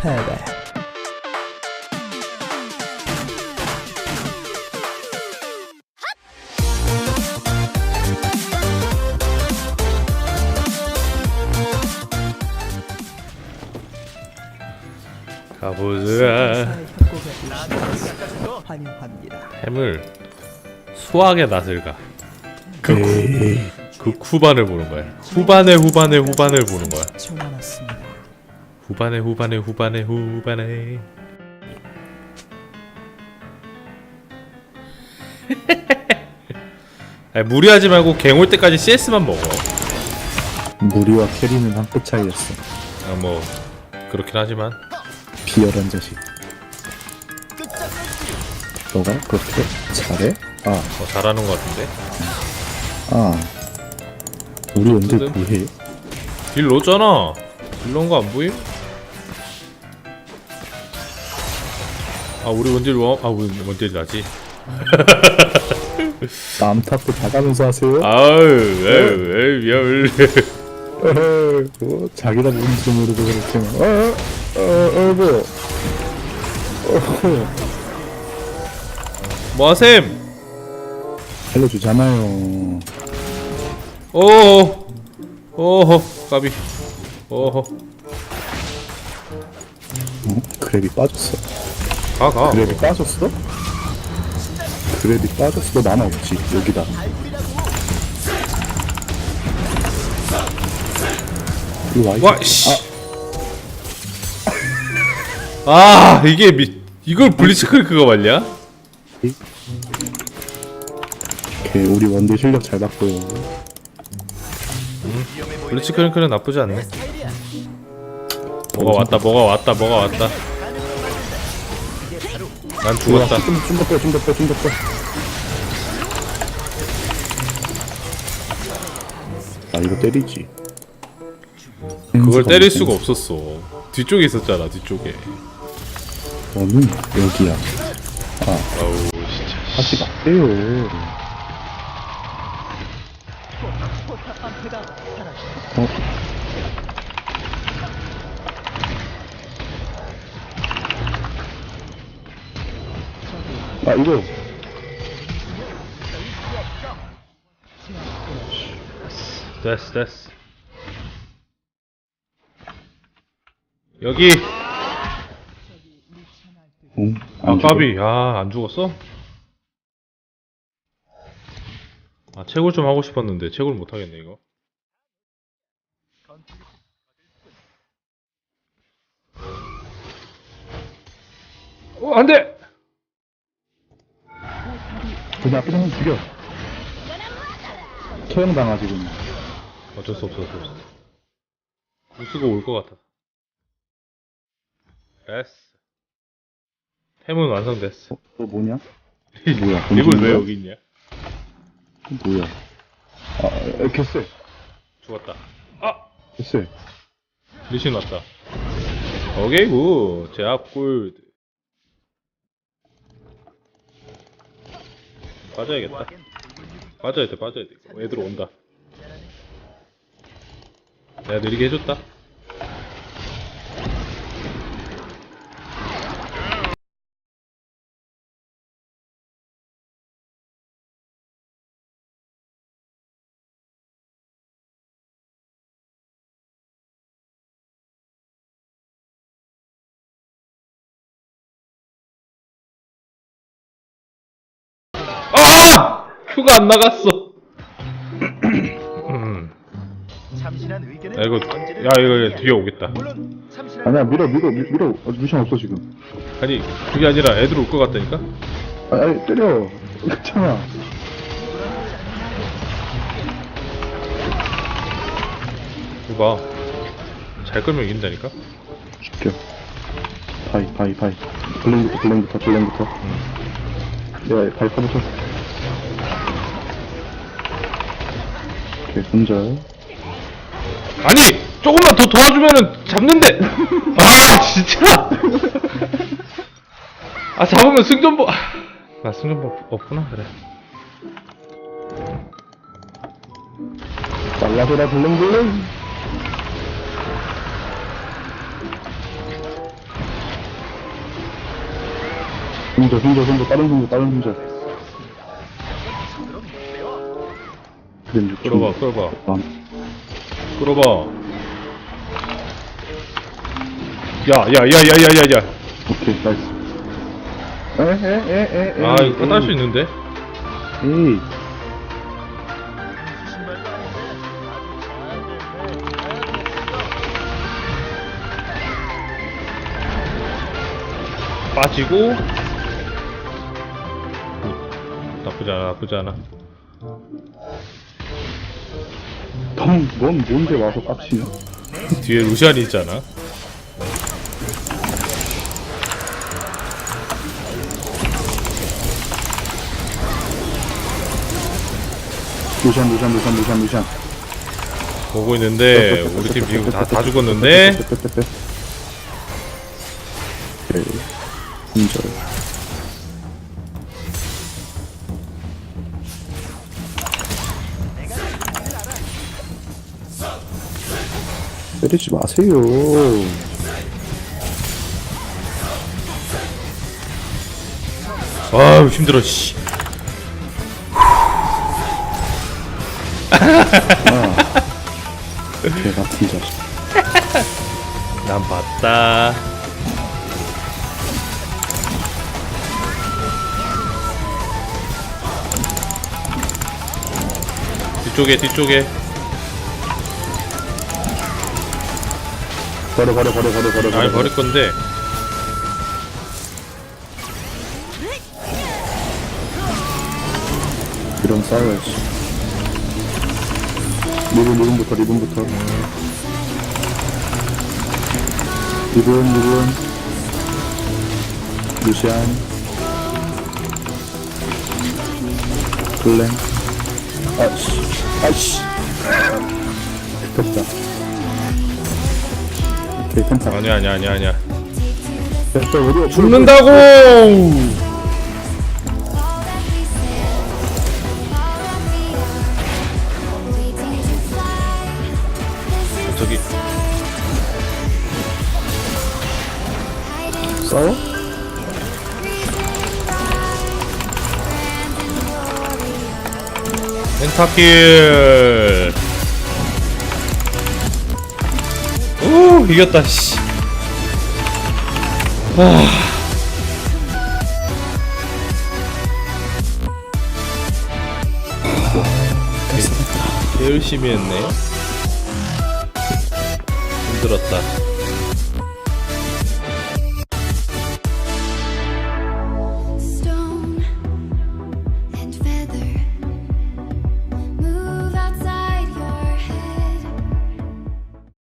패배. 가보자 환영합니다. 햄을 수학의 낯을 가. 그, 후, 그 후반을 보는 거야. 후반에 후반에 후반을 보는 거야. 후반에 후반에 후반에 후반에. 아니, 무리하지 말고 갱 올 때까지 CS만 먹어. 무리와 캐리는 한 끗 차이였어. 아, 뭐 그렇긴 하지만 비열한 자식. 너가 그렇게 잘해? 아, 어, 잘하는 것 같은데. 아. 우리 언제 어쨌든. 뭐해? 딜 넣었잖아. 딜 넣은 거안 보임? 아 우리 원딜 워? 아 우리 원딜 나지. 남 탓도 다 가면서 하세요? 아유, 에휴, 에휴, 미안. 에헤이, 뭐, 자기가 뭔지 모르고 그랬지만. 어, 어, 어, 뭐. 어, 뭐하셈? 알려주잖아요. 오호, 오호, 까비. 오호, 어? 그랩이 빠졌어. 가, 가. 그랩이 빠졌어? 그랩이 빠졌어. 너 남아 없지. 여기다. 와. 이 와, 씨. 아, 이게 미, 이걸 블리츠크리크가 말냐? 오케이, 우리 원딜 실력 잘 봤고요. 블리츠크리크는 나쁘지 않네. 뭐가 왔다, 뭐가 왔다, 뭐가 왔다. 난 죽었다. 좀더 빼, 좀더 빼, 좀더 빼. 아 이거 때리지. 그걸 때릴 수가 없었어. 뒤쪽에 있었잖아, 뒤쪽에. 너는 여기야. 아우, 진짜. 하지 마세요. 어? 아 이거 됐어, 됐어. 여기! 응, 아, 안 죽어. 까비. 아, 안 죽었어? 아, 채굴 좀 하고 싶었는데, 채굴 못하겠네, 이거. 어, 안 돼! 그냥 앞에 좀 죽여. 처형 당하지 그냥. 어쩔 수 없어, 어쩔 수 없어. 우스가 올것 같아. 됐어. 템은 완성됐어. 어, 너 뭐냐? 뭐야? 이걸 왜? 여기 있냐? 뭐야? 아, 에, 개쎄. 죽었다. 아! 개쎄. 리신 왔다. 오케이, 굿. 제압 꿀. 빠져야겠다. 빠져야 돼, 빠져야 돼. 애들 온다. 내가 느리게 해줬다. 아! 큐가 안 나갔어. 음. 참신한 의견은 야, 이거, 야, 이거 뒤에 오겠다. 물론 참신한 아니야, 밀어, 밀어, 밀- 밀어. 어, 루시안 없어, 지금. 아니, 그게 아니라 애들 올 것 같다니까? 아, 아니, 때려. 괜찮아. 이거 봐. 잘 끌면 이긴다니까? 죽여. 바이, 바이, 바이. 블랭부터, 블랭부터, 블랭부터. 야, 바이 파부터. 오케이 손절 아니 조금만 더 도와주면은 잡는데. 아 진짜. 아 잡으면 승전보 아, 나 승전보 없구나 그래. 날라돌아 블릉블릉 승조 승조 승조 다른 승조 다른 승조 그림 좀 끌어봐 끌어봐. 아, 끌어봐. 야야야야야야야. 오케이 나이스. 에에에에 아 이거 탓할 수 있는데? 에이. 빠지고. 굿. 나쁘지 않아 나쁘지 않아 넌, 넌 뭔데 와서 깝치냐? 뒤에 루시안이 있잖아? 루시안 루시안 루시안 루시안 루시안. 보고 있는데 우리 팀 지금 다, 다 죽었는데? 오케이 인 때리지 마세요. 아유 힘들어 씨. 개 같은 자식. 난 봤다. 뒤쪽에 뒤쪽에 버려 버려 버려 버려 버려 아니 버릴 건데. 이런 싸워야지. 리본 리본부터 리본부터. 리본 리본. 루시안. 블랭. 아씨 아씨. 됐다 펜타 아니야 아니야 아니야 아니야. 됐다 우리 죽는다고! 저기. 싸워? 펜타킬 오 이겼다 씨. 개 열심히 했네 힘들었다